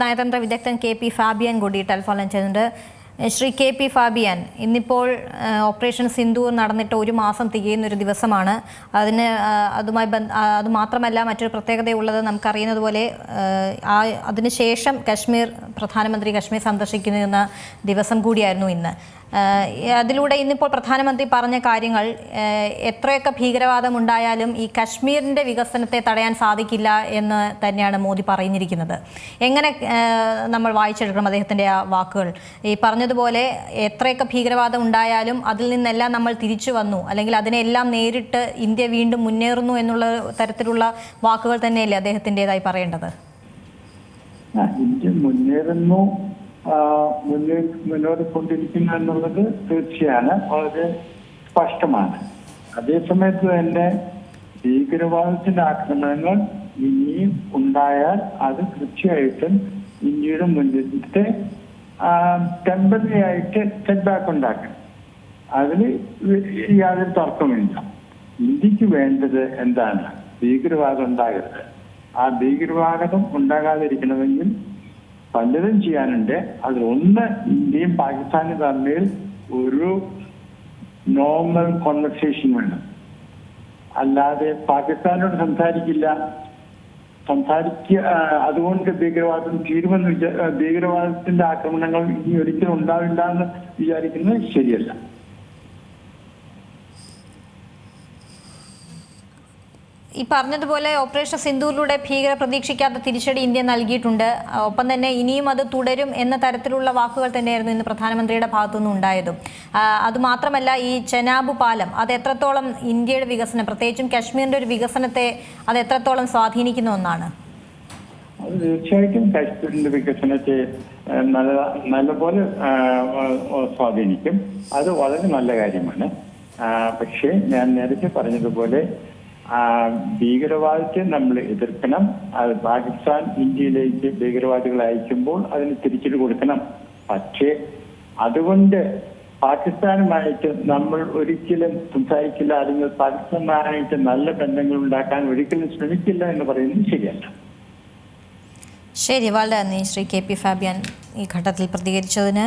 നയതന്ത്ര വിദഗ്ധൻ K P Fabian കൂടി ടെലിഫോണിൽ ചെയ്യുന്നുണ്ട് ശ്രീ കെ പി ഫാബിയൻ ഇന്നിപ്പോൾ ഓപ്പറേഷൻ സിന്ധു നടന്നിട്ട് ഒരു മാസം തികയുന്ന ഒരു ദിവസമാണ്. അതിന് അതുമായി ബന്ധ അത് മാത്രമല്ല മറ്റൊരു പ്രത്യേകതയുള്ളത് നമുക്കറിയുന്നത് പോലെ ആ, അതിനുശേഷം കശ്മീർ പ്രധാനമന്ത്രി കശ്മീർ സന്ദർശിക്കുന്ന ദിവസം കൂടിയായിരുന്നു ഇന്ന്. അതിലൂടെ ഇന്നിപ്പോൾ പ്രധാനമന്ത്രി പറഞ്ഞ കാര്യങ്ങൾ എത്രയൊക്കെ ഭീകരവാദം ഉണ്ടായാലും ഈ കശ്മീരിന്റെ വികസനത്തെ തടയാൻ സാധിക്കില്ല എന്ന് തന്നെയാണ് മോദി പറഞ്ഞിരിക്കുന്നത് എങ്ങനെ നമ്മൾ വായിച്ചെടുക്കണം അദ്ദേഹത്തിന്റെ ആ വാക്കുകൾ? ഈ പറഞ്ഞതുപോലെ എത്രയൊക്കെ ഭീകരവാദം ഉണ്ടായാലും അതിൽ നിന്നെല്ലാം നമ്മൾ തിരിച്ചു വന്നു. അല്ലെങ്കിൽ അതിനെല്ലാം നേരിട്ട് ഇന്ത്യ വീണ്ടും മുന്നേറുന്നു എന്നുള്ള തരത്തിലുള്ള വാക്കുകൾ തന്നെയല്ലേ അദ്ദേഹത്തിന്റെതായി പറയേണ്ടത്? ഇന്ത്യ മുന്നേറുന്നു മുന്നോട്ടിക്കൊണ്ടിരിക്കുന്നു എന്നുള്ളത് തീർച്ചയാണ്. വളരെ സ്പഷ്ടമാണ്. അതേസമയത്ത് തന്നെ ഭീകരവാദത്തിന്റെ ആക്രമണങ്ങൾ ഇനിയും ഉണ്ടായാൽ അത് തീർച്ചയായിട്ടും ഇന്ത്യയുടെ മുന്നിട്ട് ടെമ്പററി ആയിട്ട് സെറ്റ് ബാക്ക് ഉണ്ടാക്കും. അതിൽ യാതൊരു തർക്കമില്ല ഇന്ത്യയ്ക്ക് വേണ്ടത് എന്താണ്? ഭീകരവാദം ഉണ്ടാകരുത്. ആ ഭീകരവാദം ഉണ്ടാകാതിരിക്കണമെങ്കിൽ പലതും ചെയ്യാനുണ്ട്. അതിലൊന്ന് ഇന്ത്യയും പാകിസ്ഥാനും തമ്മിൽ ഒരു നോർമൽ കോൺവെർസേഷൻ വേണം. അല്ലാതെ പാകിസ്ഥാനോട് സംസാരിക്കില്ല. സംസാരിക്കുക അതുകൊണ്ട് ഭീകരവാദം തീരുമെന്ന് വിചാ ഭീകരവാദത്തിന്റെ ആക്രമണങ്ങൾ ഇനി ഒരിക്കലും ഉണ്ടാവില്ല എന്ന് വിചാരിക്കുന്നത് ശരിയല്ല. ഈ പറഞ്ഞതുപോലെ ഓപ്പറേഷൻ സിന്ധൂരിലൂടെ ഭീകര പ്രതീക്ഷിക്കാത്ത തിരിച്ചടി ഇന്ത്യ നൽകിയിട്ടുണ്ട്. ഒപ്പം തന്നെ ഇനിയും അത് തുടരും എന്ന തരത്തിലുള്ള വാക്കുകൾ തന്നെയായിരുന്നു ഇന്ന് പ്രധാനമന്ത്രിയുടെ ഭാഗത്തുനിന്ന് ഉണ്ടായതും. അതുമാത്രമല്ല ഈ ചെനാബ് പാലം അത് എത്രത്തോളം ഇന്ത്യയുടെ വികസനം പ്രത്യേകിച്ചും കാശ്മീരിന്റെ ഒരു വികസനത്തെ അത് എത്രത്തോളം സ്വാധീനിക്കുന്ന ഒന്നാണ്? തീർച്ചയായിട്ടും കാശ്മീരിന്റെ വികസനത്തെ നല്ല നല്ലപോലെ സ്വാധീനിക്കും. അത് വളരെ നല്ല കാര്യമാണ്. പക്ഷേ ഞാൻ നേരത്തെ പറഞ്ഞതുപോലെ ഭീകരവാദത്തെ നമ്മൾ എതിർക്കണം. അത് പാകിസ്ഥാൻ ഇന്ത്യയിലേക്ക് ഭീകരവാദികൾ അയക്കുമ്പോൾ അതിന് തിരിച്ചിട്ട് കൊടുക്കണം. പക്ഷേ അതുകൊണ്ട് പാകിസ്ഥാനുമായിട്ട് നമ്മൾ ഒരിക്കലും സംസാരിക്കില്ല. അല്ലെങ്കിൽ പാകിസ്ഥാനുമായിട്ട് നല്ല ബന്ധങ്ങൾ ഉണ്ടാക്കാൻ ഒരിക്കലും ശ്രമിക്കില്ല എന്ന് പറയുന്നത് ശരിയല്ല. ശരി വളരെ നന്ദി ശ്രീ കെ പി ഫാബിയാൻ ഈ ഘട്ടത്തിൽ പ്രതികരിച്ചതിന്.